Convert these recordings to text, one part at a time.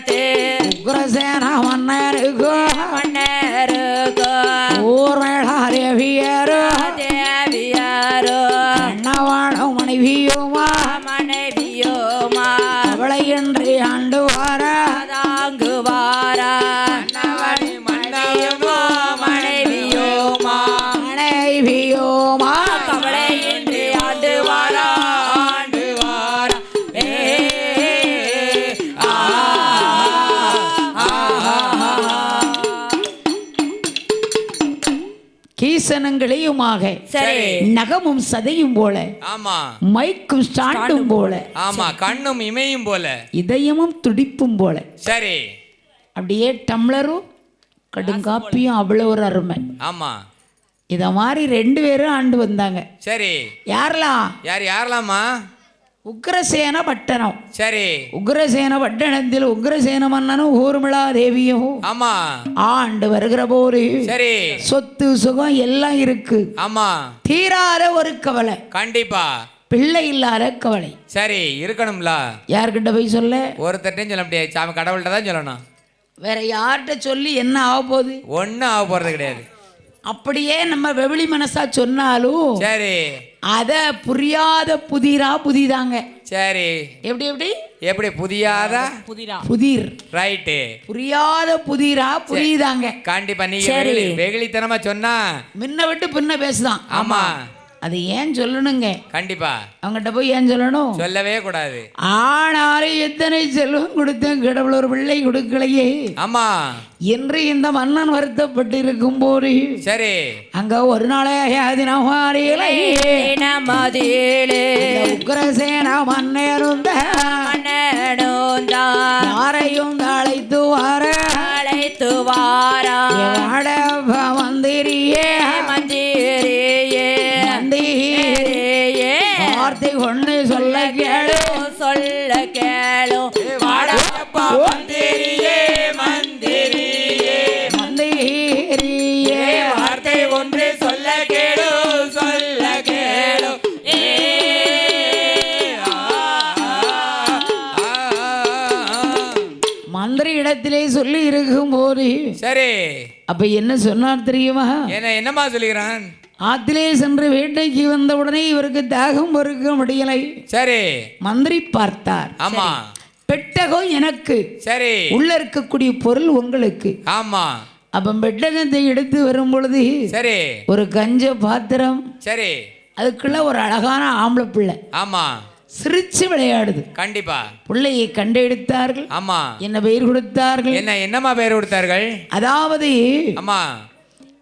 தே உக்ரசேன மன்னருக்கு கீசனங்களையுமாக சரி. நகமும் சதையும் போல ஆமா. மைக்கும் ஸ்டாண்டும் போல ஆமா கண்ணும் இமையும் போல. இதயமும் துடிப்பும் போல. சரி. அப்படியே டம்ளரும் கடுங்காப்பியும் அவ்வளோ ஒரு அருமை. ஆமா. இத மாதிரி ரெண்டு பேரும் ஆண்டு வந்தாங்க. சரி. யாரெல்லாம்? யார் யாரெல்லாமா உக்ரசேன பட்டணம். சரி. உக்ரசேன பட்டணத்தில் உக்ரசேன மன்னனும் ஊர்மிளா தேவியும். ஆமா. ஆண்டு வருகிற போது சரி. சொத்து சுகம் எல்லாம் இருக்கு. ஆமா. தீராத ஒரு கவலை. கண்டிப்பா. பிள்ளை இல்லாத கவலை. சரி இருக்கணும்ல. யார்கிட்ட போய் சொல்ல? ஒருத்தட்டையும் சொல்ல முடியாது. சாமி கடவுள்கிட்ட தான் சொல்லணும். வேற யார்கிட்ட சொல்லி என்ன ஆக போகுது? ஒன்றும் ஆக போறது கிடையாது. அப்படியே நம்ம வெவிலி மனசா சொன்னாலும் சரி. அத புரியாத புதிரா புதிதாங்க. சரி. எப்படி எப்படி? எப்படி புதியாதா? புதிர். ரைட்டு. புரியாத புதிரா புரியுதாங்க. கண்டிப்பா நீங்க வெகுளி வெகுளித்தனமா சொன்னா முன்ன விட்டு பின்ன பேசுதான். ஆமா. அது ஏன் சொல்லணுங்க? கண்டிப்பா. அவங்ககிட்ட போய் ஏன் சொல்லணும்? சொல்லவே கூடாது. ஆனாலும் எத்தனை செல்வம் கொடுத்தேன் கடவுள் ஒரு பிள்ளை கொடுக்கலையே. ஆமா. என்று இந்த மன்னன் வருத்தப்பட்டு இருக்கும் போது சரி. அங்க ஒரு நாளே உக்ரசேன மன்னருந்த யாரையும் அழைத்து வர அழைத்து வாரா. வார்த்தை ஒண்ணு சொல்ல கேளு. சொல்ல கேளும் வாடப்பா மந்திரியே மந்திரியே. மந்திரியே. வார்த்தை ஒன்று சொல்ல கேளு சொல்ல கேளு. மந்திரி இடத்திலே சொல்லி இருக்கும் போது சரி. அப்ப என்ன சொன்னார் தெரியுமா? என்ன என்னம்மா சொல்லுகிறான்? ஆத்திலே சென்று வேட்டைக்கு வந்த உடனே இவருக்கு தாகம் பொறுக்க முடியலை. சரி. மந்திரி பார்த்தார். ஆமா. பெட்டகம் எனக்கு. சரி. உள்ள இருக்கக்கூடிய பொருள் உங்களுக்கு. ஆமா. அப்ப பெட்டகத்தை எடுத்து வரும் பொழுது சரி. ஒரு கஞ்ச பாத்திரம் சரி. அதுக்குள்ள ஒரு அழகான ஆம்பளை பிள்ளை. ஆமா. சிரிச்சு விளையாடுது. கண்டிப்பா. பிள்ளையை கண்டெடுத்தார்கள். ஆமா. என்ன பெயர் கொடுத்தார்கள்? என்ன என்னம்மா பேர் கொடுத்தார்கள்? அதாவது ஆமா.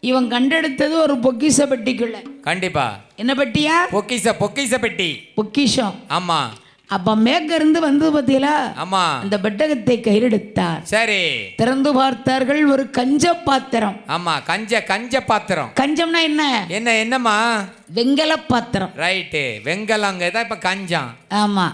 இவன் கண்டெடுத்தது ஒரு பொக்கிஷ பெட்டிக்குள்ள. கண்டிப்பா. என்ன பெட்டியா? பொக்கிச பொக்கிச பெட்டி. பொக்கிஷம். ஆமா. அப்ப மேற்க இருந்து வந்து பார்த்தீங்களா ஆமா. அந்த பெட்டகத்தை கையெடுத்தார் சரி. திறந்து பார்த்தார்கள் ஒரு கஞ்ச பாத்திரம். ஆமா கஞ்ச கஞ்ச பாத்திரம். கஞ்சம்னா என்ன? என்ன என்னம்மா? வெங்கல பாத்திரம். ரைட்டு. வெங்கலங்க தான் இப்ப கஞ்சம். ஆமா.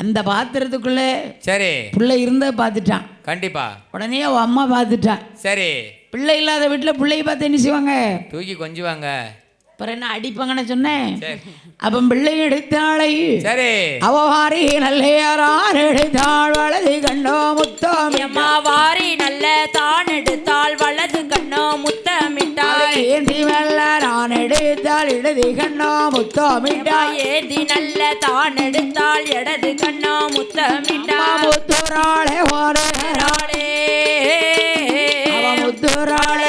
அந்த பாத்திரத்துக்குள்ள சரி. பிள்ளை இருந்த பார்த்துட்டான். கண்டிப்பா. உடனே அவன் அம்மா பார்த்துட்டான். சரி. பிள்ளை இல்லாத வீட்டில் பிள்ளையை பார்த்து என்ன செய்வாங்க? தூக்கி கொஞ்சுவாங்க. அப்புறம் என்ன அடிப்பாங்கன்னு சொன்னேன். சரி. அப்ப பிள்ளை எடுத்தாளை. சரி. அவவாரி நல்லையாரார் எடுத்தாள்? வலது கண்டோ முத்தம். வாரி நல்ல தான் எடுத்தாள் இடது கண்டோ முத்தமிட்டாய் ஏந்தி நல்ல தான் எடுத்தாள் இடது கண்ணோ முத்தமிட்டாய் முத்துராளே அவ முத்துராளே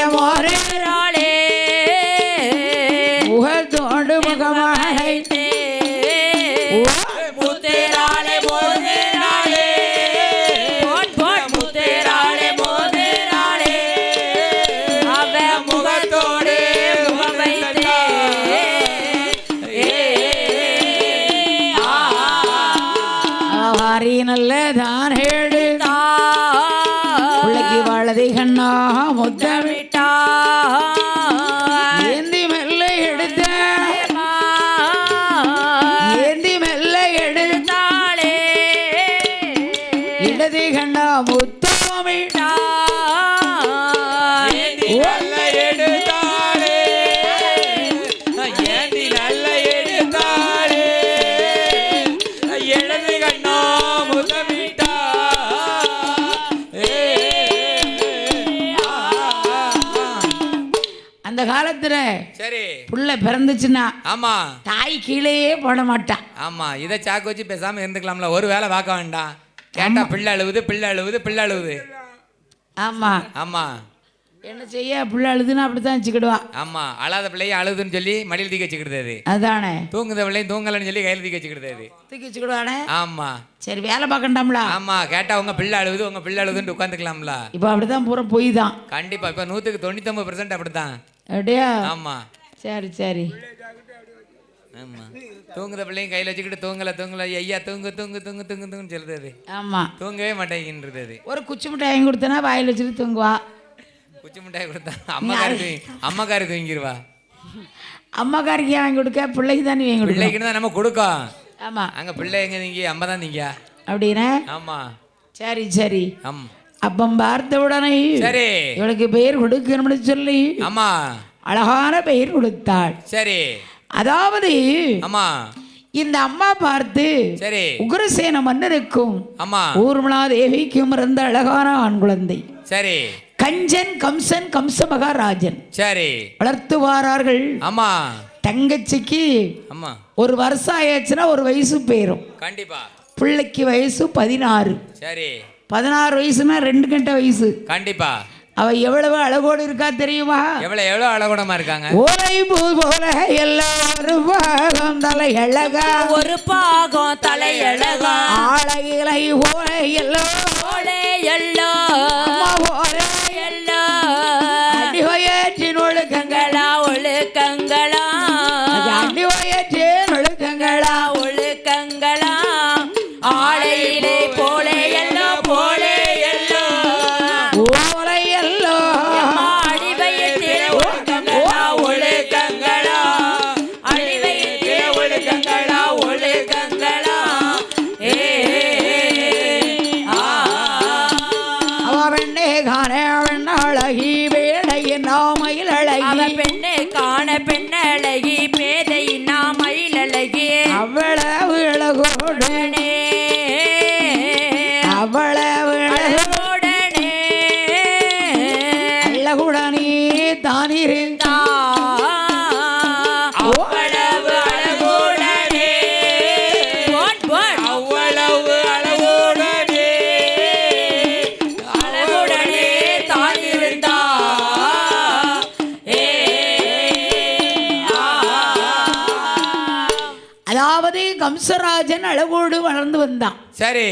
வாரி நல்ல சரி. புள்ள பிறந்துச்சுன்னா ஆமா. தாய் கீழேயே போட மாட்டான் ஆமா இதை சாக்கு வச்சு பேசாம இருந்துக்கலாம்ல. ஒரு வேலை பார்க்க வேண்டாம். கேட்டா பிள்ளை அழுவுது பிள்ளை அழுவுது பிள்ளை அழுவுது. ஆமா. ஆமா. என்ன செய்ய? புள்ள அழுதுன்னா அப்படித்தான் வச்சுக்கிடுவா ஆமா. அழாத பிள்ளைய அழுதுன்னு சொல்லி மடியில் தூக்கி வச்சுக்கிடுது அது. அதானே. தூங்குத பிள்ளையும் தூங்கலன்னு சொல்லி கையில் தூக்கி வச்சுக்கிடுது தூக்கி வச்சுக்கிடுவானே? ஆமா. சரி வேலை பார்க்கண்டாம்ல? ஆமா. கேட்டா உங்க பிள்ளை அழுவுது உங்க பிள்ளை அழுதுன்னு உட்காந்துக்கலாம்ல. இப்போ அப்படிதான் பூரா பொய் தான். கண்டிப்பா. இப்ப நூத்துக்கு தொண்ணூத்தொம்பது பெர்சன்ட் அப்படித்தான். அப்படியா? ஆமா. சரி சரி. ஆமா. தூங்குத பிள்ளையும் கையில் வச்சுக்கிட்டு தூங்கல தூங்கல. ஐயா தூங்கு தூங்கு தூங்கு தூங்கு தூங்குன்னு சொல்லுது அது. ஆமா. தூங்கவே மாட்டேங்கின்றது அது. ஒரு குச்சி மிட்டாய் வாங்கி கொடுத்தனா வாயில் வச்சுட்டு தூங்குவா. குச்சி மிட்டாய் கொடுத்தா அம்மாக்காரி தூங்கி அம்மாக்காரி தூங்கிடுவா அம்மாக்காரிக்கு ஏன் வாங்கி கொடுக்க? பிள்ளைக்கு தானே வாங்கி கொடுக்க பிள்ளைக்குன்னு தான் நம்ம கொடுக்கோம். ஆமா. அங்க பிள்ளை எங்க நீங்க? அம்மா தான் நீங்க. அப்படின்னா? ஆமா. சரி சரி. ஆம். அப்பம் பார்த்த உடனே சரி. இவளுக்கு பெயர் கொடுக்கணும்னு சொல்லி ஆமா. அழகான பெயர் கொடுத்தாள். சரி. அதாவது ஆமா. இந்த அம்மா பார்த்து சரி. உக்ரசேன மன்னருக்கும் ஆமா. ஊர்மிளா தேவிக்கும் இருந்த அழகான ஆண் குழந்தை. சரி. கஞ்சன் கம்சன் கம்ச மகாராஜன் சரி. வளர்த்து வாரார்கள் ஆமா. தங்கச்சிக்கு ஆமா. ஒரு வருஷம் ஆயாச்சுன்னா ஒரு வயசு போயிடும் கண்டிப்பா. பிள்ளைக்கு வயசு பதினாறு. சரி. பதினாறு வயசுனா ரெண்டு கட்ட வயசு. கண்டிப்பா. அவ எவ்வளவு அழகோடு இருக்கா தெரியுமா? எவ்வளவு எவ்வளவு அழகுடமா இருக்காங்க? ஓலை பூ போல எல்லாரும் பாகம் தலை அழகா ஒரு பாகம் தலையழகா. ஆளையிலை போல எல்லாம் பெண்ணே காண பெண் அழகி வேடையின் நாமையில் அவ அழகி பெண்ணு காண பெண்ணழகி பேதை நாமயிலழகி அவ்வளவு அழகோடு உடனே அவ்வளவு அழகு அழகுடனே. அழகுடனே தானிரு அதாவது கம்சராஜன் அழகோடு வளர்ந்து வந்தான். சரி.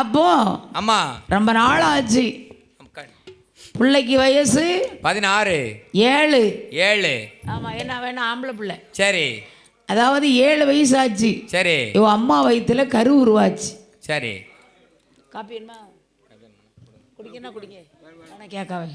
அப்போ அம்மா. ரொம்ப நாள் ஆச்சு பிள்ளைக்கு வயசு பதினாறு. ஏழு. ஏழு. ஆமா என்ன வேணா ஆம்பளை பிள்ளை. சரி. அதாவது ஏழு வயசு ஆச்சு சரி. இவ அம்மா வயித்துல கரு உருவாச்சு. சரி. காப்பி என்ன குடிக்கணும் குடிங்க. ஆனால் கேட்காவே